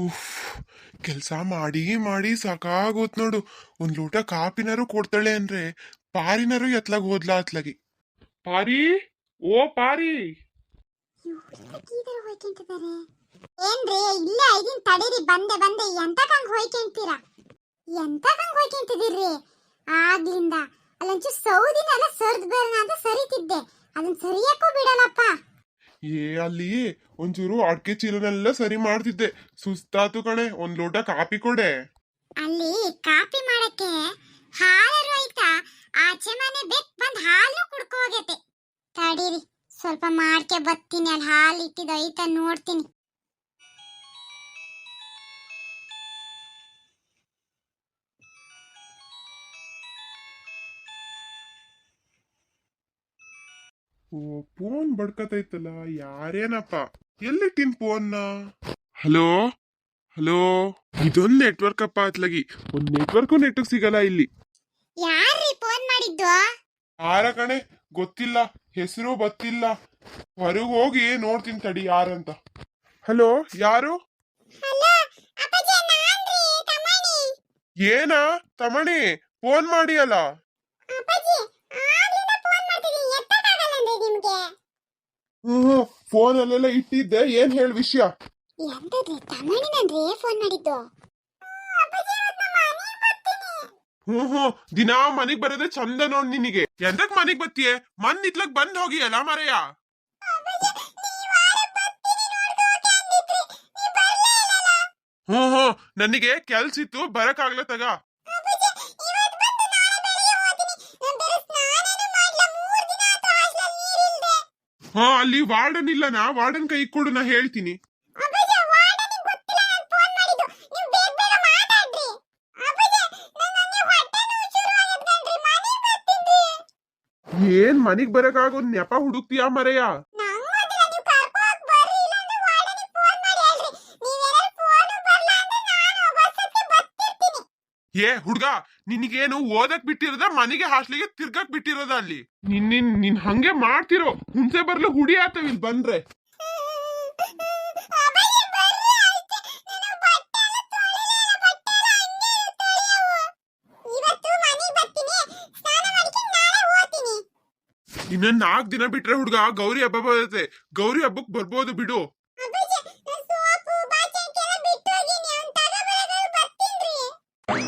ಉಫ್, ಕೆಲಸ ಮಾಡಿ ಮಾಡಿ ಸಾಕಾಗೋತ್ ನೋಡು. ಒಂದ್ ಲೋಟ ಕಾಪಿನಾರು ಕೊಡ್ತಾಳೆ ಅಂದ್ರೆ ಪಾರಿನಾರು ಎತ್ಲಾಗ ಹೋದ್ಲಾ ಅತ್ಲಾಗಿ. ಪಾರಿ? ಓ ಪಾರಿ! ಎಂತ ಏನ್ರಿ, ಇಲ್ಲ ಇದೀನ್ ತಡೀರಿ, ಬಂದೆ ಬಂದೆ. ಎಂತಕಂಗ್ ಹೋಯ್ಕೊಂತೀರಾ? ಎಂತಕಂಗ್ ಹೋಯ್ಕೊಂತಿದ್ದೀರಿ ಆಗ್ಲಿಂದ ಅಲ್ಲೊಂಚು ಸೌದಿನೆಲ್ಲ ಸರ್ದ್ ಏ, ಅಲ್ಲಿ ಒಂಚೂರು ಅಡ್ಕೆ ಚೀಲನೆಲ್ಲ ಸರಿ ಮಾಡ್ತಿದ್ದೆ. ಸುಸ್ತಾತು ಕಣೆ, ಒಂದ್ ಲೋಟ ಕಾಪಿ ಕೊಡೆ. ಅಲ್ಲಿ ಕಾಪಿ ಮಾಡಕ್ಕೆ ಆಚೆ ಮನೆ ಬೆಕ್ ಬಂದ್ ಹಾಲು ಕುಡ್ಕೊ ಹೋಗೈತೆ ತಡೀರಿ, ಸ್ವಲ್ಪ ಮಾಡ್ಕೆ ಬತ್ತೀನಿ ಅಲ್ಲಿ ಹಾಲು ಇಟ್ಟಿದ್ದು ಐತ ನೋಡ್ತೀನಿ. ಫೋನ್ ಬಡ್ಕತೈತಲ್ಲ ಯಾರೇನಪ್ಪ? ಎಲ್ಲಿಟ್ಟಿನ್ ಫೋನ್ನ ಹಲೋ? ಹಲೋ? ಇದೊಂದ್ ನೆಟ್ವರ್ಕ್ ಅಪ್ಪ ಅತ್ಲಗಿ. ಒಂದ್ ನೆಟ್ವರ್ಕು ನೆಟ್ವರ್ಕ್ ಸಿಗಲ್ಲ ಇಲ್ಲಿ. ಯಾರ್ರಿ ಫೋನ್ ಮಾಡಿದ್ದು? ಯಾರ ಕಣೆ? ಗೊತ್ತಿಲ್ಲ. ಹೆಸರು ಬತ್ತಿಲ್ಲ. ಹೊರಗೆ ಹೋಗಿ ನೋಡ್ತೀನಿ ತಡಿ ಯಾರಂತ. ಹಲೋ? ಯಾರು? ಏನ? ತಮಣಿ ಫೋನ್ ಮಾಡಿ ಅಲ್ಲ ಅಪ್ಪಾಜಿ ಆಗ್ಲಿಂದ ಫೋನ್ ಮಾಡ್ತಿದ್ದೀನಿ ಎತ್ತಕ್ಕಾಗಲ್ಲಂದ್ರೆ ನಿಮ್ಗೆ ಹ್ಮ್ ಫೋನ್ ಅಲ್ಲೆಲ್ಲ ಇಟ್ಟಿದ್ದೆ. ಏನ್ ಹೇಳ ವಿಷಯ? ಫೋನ್ ಮಾಡಿದ್ದು? ಹ್ಮ್ ಹ್ಮ್. ದಿನಾ ಮನಿಗ್ ಬರೋದೇ ಚಂದ ನೋಡ್ ನಿನಗೆ. ಎಂತಕ್ ಮನೆಗ್ ಬತ್ತಿಯೆ? ಮನ್ ಇತ್ಲಕ್ ಬಂದ್ ಹೋಗಿ ಅಲ್ಲ ಮರೆಯ ಹ್ಮ್ ಹ್ಮ್. ನನಗೆ ಕೆಲ್ಸಿತ್ತು ಬರಕ್ ಆಗ್ಲ ಹಾ ಅಲ್ಲಿ ವಾರ್ಡನ್ ಇಲ್ಲ ನಾ ವಾರ್ಡನ್ ಕೈ ಕೊಡು ನಾ ಹೇಳ್ತೀನಿ. ಏನ್ ಮನಿಗ್ ಬರಕ್ ಆಗೋ ನೆಪ ಹುಡುಕ್ತಿಯಾ ಮರೆಯ? ಏ, ಹುಡ್ಗ, ನಿನಗೇನು ಓದಕ್ ಬಿಟ್ಟಿರೋದ? ಮನೆಗೆ ಹಾಸ್ಲಿಗೆ ತಿರ್ಗಕ್ ಬಿಟ್ಟಿರೋದ ಅಲ್ಲಿ? ನಿನ್ ನಿನ್ ಹಂಗೆ ಮಾಡ್ತಿರೋ. ಹುಣ್ಸೆ ಬರ್ಲು ಹುಡಿ ಆತವ ಇಲ್ಲಿ ಬಂದ್ರೆ. ಇನ್ನೊಂದ್ ನಾಲ್ಕ್ ದಿನ ಬಿಟ್ರೆ ಹುಡ್ಗ ಗೌರಿ ಹಬ್ಬ ಬರುತ್ತೆ. ಗೌರಿ ಹಬ್ಬಕ್ ಬರ್ಬೋದು ಬಿಡು.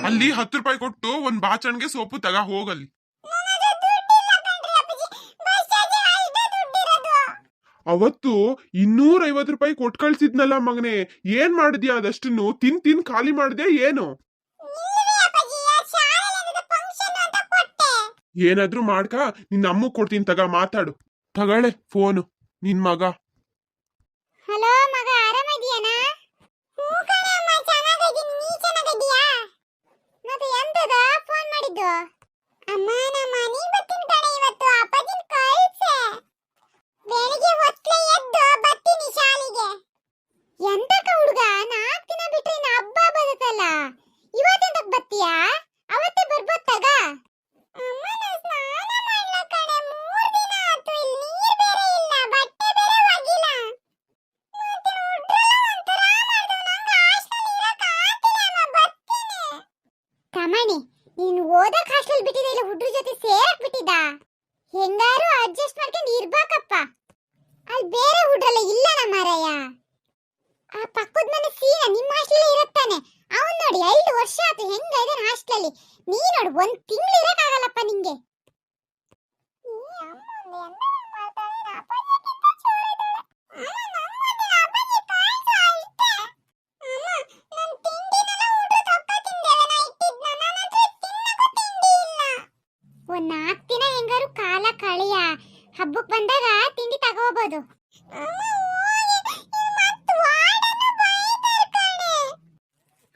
ಅಲ್ಲಿ ಹತ್ತು ರೂಪಾಯಿ ಕೊಟ್ಟು ಒಂದ್ ಬಾಚಣ್ಗೆ ಸೋಪು ತಗ ಹೋಗಲ್ಲಿ. ಅವತ್ತು ಇನ್ನೂರ ಐವತ್ ರೂಪಾಯಿ ಕೊಟ್ ಕಳ್ಸಿದ್ನಲ್ಲ ಮಗನೆ, ಏನ್ ಮಾಡಿದ್ಯಾ ಅದಷ್ಟನ್ನು? ತಿನ್ ತಿನ್, ಖಾಲಿ ಮಾಡ್ದೆ ಏನು? ಏನಾದ್ರೂ ಮಾಡ್ಕ ನಿನ್ನ ಅಮ್ಮ ಕೊಡ್ತೀನಿ ತಗ, ಮಾತಾಡು. ತಗಳೆ, ಫೋನು, ನಿನ್ ಮಗ ಹಲೋ ಮಗ ಆರಾಮಿದ್ಯಾನ ಹ್ಞೂ ಕಣಮ್ಮ ಚೆನ್ನಾಗಿದ್ದೀನಿ ನೀ ಚೆನ್ನಾಗಿದ್ದೀಯಾ ಮತ್ತೆ ಎಂತದ ಫೋನ್ ಮಾಡಿದ್ದು ಅಮ್ಮ ಮನೆಗೆ ಬರ್ತೀನಿ ಕಣೆ ಇವತ್ತು ಅಪ್ಪಾಜಿನ ಕಳ್ಸೆ ಬೆಳಿಗ್ಗೆ ಹೊತ್ತಲೆ ಎದ್ದು ಬರ್ತೀನಿ ಶಾಲೆಗೆ ಎಂತಕ ಹುಡುಗ ನಾಲ್ಕು ದಿನ ಬಿಟ್ರೆ ಇನ್ನು ಹಬ್ಬ ಬರುತ್ತಲ್ಲ ಇವತ್ತೆಂತಕ್ ಬರ್ತೀಯಾ ಅವತ್ತೇ ಬರ್ಬೋದು ತಗ ಅಮ್ಮ ನಾ ಸ್ನಾನ ಮಾಡ್ಲ ಕಣೆ ಮೂರ್ ದಿನ ಆತು ಇಲ್ಲಿ ನೀರ್ ಬೇರೆ ಇಲ್ಲ ಬಟ್ಟೆ ಬೇರೆ ಒಗಿಲ್ಲ ಕಮಣಿ ನೀನು ಓದಕ್ ಹಾಸ್ಟೆಲ್ ಬಿಟ್ಟಿದ, ಇಲ್ಲ ಜೊತೆ ಸೇರಕ್ ಬಿಟ್ಟಿದ್ದ ಹೆಂಗಾರು ಅಡ್ಜಸ್ಟ್ ಮಾಡ್ಕೊಂಡು ಇರ್ಬೇಕಪ್ಪ. ಅಲ್ಲಿ ಬೇರೆ ಹುಡ್ರಲ್ಲ ಇಲ್ಲ ಮಾರಾಯ. ಆ ಪಕ್ಕದ ಮನೆ ಸೀನ ನಿಮ್ಮ ಹಾಸ್ಟೆಲ್ ಇರುತ್ತಾನೆ. ಅವನ್ ನೋಡಿ ಐದು ವರ್ಷ ಆಯ್ತು ಹೆಂಗ ಇದಾನೆ ಹಾಸ್ಟೆಲ್ ನೀ ನೋಡಿ, ಒಂದ್ ತಿಂಗಳು ಇರಕ್ಕಾಗಲ್ಲಪ್ಪ ನಿಂಗೆ. ಬಂದಾಗ ತಿಂಡಿ ತಗೋಬೋದು.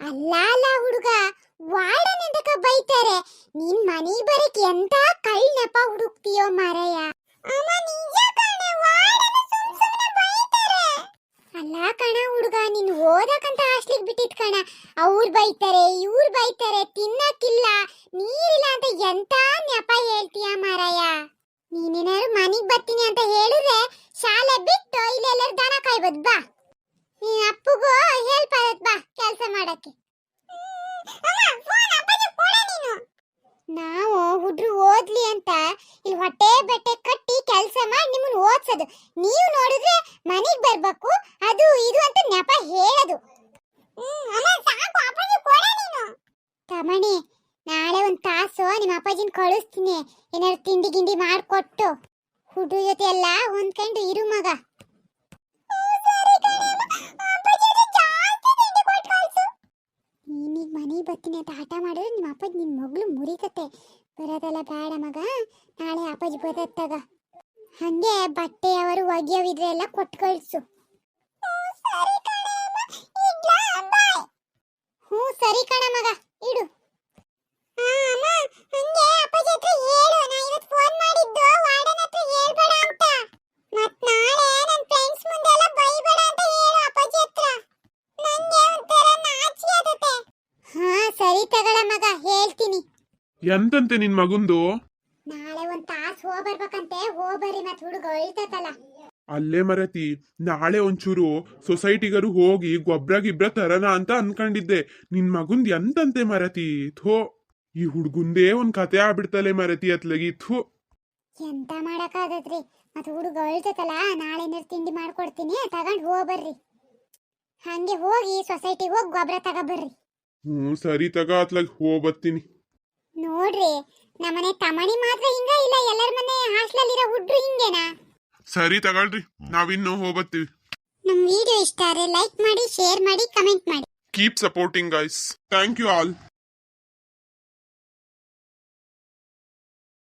ಅಲ್ಲ ಅಲ್ಲ ಹುಡುಗ, ವಾರ್ಡನ್ ಎಂದಕ ಬೈತಾರೆ. ನಿನ್ ಮನಿ ಬರಕ್ ಎಂತ ಕಳ್ ನೆಪ ಹುಡುಕ್ತೀಯೋ ಮಾರಯ್ಯ ಅಲ್ಲ ಕಣ ಹುಡುಗ, ನೀನ್ ಓದಕ್ಕಂತ ಹಾಸ್ಲಿಗ್ ಬಿಟ್ಟಿದ್ ಕಣ. ಅವ್ರು ಬೈತಾರೆ, ಇವ್ರು ಬೈತಾರೆ, ತಿನ್ನಕ್ಕಿಲ್ಲ, ನೀರಿಲ್ಲ ಅಂತ ಎಂತ ನೆಪ ಹೇಳ್ತೀಯ ಮಾರಾಯ. ನೀನೇನಾದ್ರು ಮನೆಗೆ ಬರ್ತೀನಿ ಅಂತ ಹೇಳಿದ್ರೆ ಶಾಲೆ ಬಿಟ್ಟು ಇಲ್ಲೆಲ್ಲರೂ ದನ ಕಾಯ್ಬೋದು, ಬಾ. ನೀನ್ ಅಪ್ಪಗೂ ಹೆಲ್ಪ್ ಆಗತ್ ಬಾ ಕೆಲಸ ಮಾಡಕ್ಕೆ. ನಾವು ಹುಡ್ರು ಓದ್ಲಿ ಅಂತ ಇಲ್ಲಿ ಹೊಟ್ಟೆ ಬೆಟ್ಟೆ ಕಟ್ಟಿ ಕೆಲಸ ಮಾಡಿ ನಿಮ್ಮನ್ನ ಓದ್ಸೋದು. ನೀವು ನೋಡಿದ್ರೆ ಮನೆಗ್ ಬರ್ಬೇಕು, ಅದು ಇದು ಅಂತ ನೆಪ ಹೇಳೋದು. ತಮಣಿ ನಾಳೆ ಒಂದು ತಾಸು ನಿಮ್ಮ ಅಪ್ಪಾಜಿನ ಕಳಿಸ್ತೀನಿ. ಏನಾದ್ರು ತಿಂಡಿ ಗಿಂಡಿ ಮಾಡಿಕೊಟ್ಟು. ಹುಡು ಜೊತೆ ಎಲ್ಲ ಹೊಂದ್ಕೊಂಡು ಇರು ಮಗ. ನೀನೀಗ ಮನೆಗೆ ಬರ್ತೀನಿ ಅಂತ ಹಠ ಮಾಡಿದ್ರೆ ನಿಮ್ಮ ಅಪ್ಪಾಜಿ ನಿನ್ನ ಮಗಳು ಮುರಿಕತ್ತೆ ಬರೋದೆಲ್ಲ ಬೇಡ ಮಗ. ನಾಳೆ ಅಪ್ಪಾಜಿ ಬರತ್ತಾಗ ಹಂಗೆ ಬಟ್ಟೆಯವರು ಒಗೆಯವಿದ್ರೆ ಎಲ್ಲ ಕೊಟ್ಟು ಕಳಿಸು. ಹ್ಞೂ, ಸರಿ ಕಣ ಮಗ. ಇಡು ಹಂಗೆ ಅಪ್ಪಾಜಿ ಹತ್ರ ಹೇಳು ನಾ ಇವತ್ತು ಫೋನ್ ಮಾಡಿದ್ದು ವಾರ್ಡನ್ ಹತ್ರ ಹೇಳ್ಬೇಡ ಅಂತ ಮತ್ ನಾಳೆ ನನ್ನ ಫ್ರೆಂಡ್ಸ್ ಮುಂದೆಲ್ಲ ಬೈಬೇಡ ಅಂತ ಹೇಳು ಅಪ್ಪಾಜಿ ಹತ್ರ ನಂಗೆ ಒಂಥರ ನಾಚಿಕೆ ಆಗತ್ತೆ ಹಾ ಸರಿ ತಗಳ ಮಗ ಹೇಳ್ತೀನಿ ಎಂತಂತೆ ನಿನ್ ಮಗುಂದು? ನಾಳೆ ಒಂದ್ ತಾಸ್ ಹೋಗ್ಬರ್ಬೇಕಂತೆ ಹೋಗ್ಬರ್ರಿ ಮತ್ ಹುಡುಗ ಅಲ್ಲೇ ಮರತಿ ನಾಳೆ ಒಂಚೂರು ಸೊಸೈಟಿಗರು ಹೋಗಿ ಗೊಬ್ಬರ ಗಿಬ್ರ ತರನ ಅಂತ ಅನ್ಕೊಂಡಿದ್ದೆ. ನಿನ್ ಮಗುಂದ್ ಎಂತಂತೆ ಮರತಿ? ಥೋ ಈ ಹುಡ್ಗುಂದೇ ಒಂದ್ ಕತೆ ಆಗ್ಬಿಡ್ತಲೆ ಮರತಿ ಅತ್ಲಗಿ ಥೋ. ಎಂತ ಮಾಡಕ್ಕಾಗತ್ರಿ ಮತ್ ಹುಡುಗ ಅಳ್ತತಲ್ಲ ನಾಳೆ ನೀರ್ ತಿಂಡಿ ಮಾಡ್ಕೊಡ್ತೀನಿ ತಗೊಂಡ್ ಹೋಗ್ಬರ್ರಿ ಹಂಗೆ ಹೋಗಿ ಸೊಸೈಟಿಗೆ ಹೋಗಿ ಗೊಬ್ಬರ ತಗೊಬರ್ರಿ. ಹ್ಞೂ ಸರಿ ತಗ ಹೋಗಿ ಹೋಗ್ಬತ್ತೀನಿ ನೋಡ್ರಿ ನಮ್ಮನೆ ತಮಣಿ ಮಾತ್ರ ಹಿಂಗ ಇಲ್ಲ ಎಲ್ಲರ ಮನೆ ಹಾಸ್ಟೆಲ್ ಇರೋ ಹುಡ್ರು ಹಿಂಗೇನಾ? ಸರಿ ತಗೊಳ್ರಿ ನಾವಿನ್ನು ಹೋಗ್ಬತ್ತೀವಿ. ನಮ್ ವಿಡಿಯೋ ಇಷ್ಟ ಆದ್ರೆ ಲೈಕ್ ಮಾಡಿ ಶೇರ್ ಮಾಡಿ ಕಮೆಂಟ್ ಮಾಡಿ. Keep supporting guys thank you all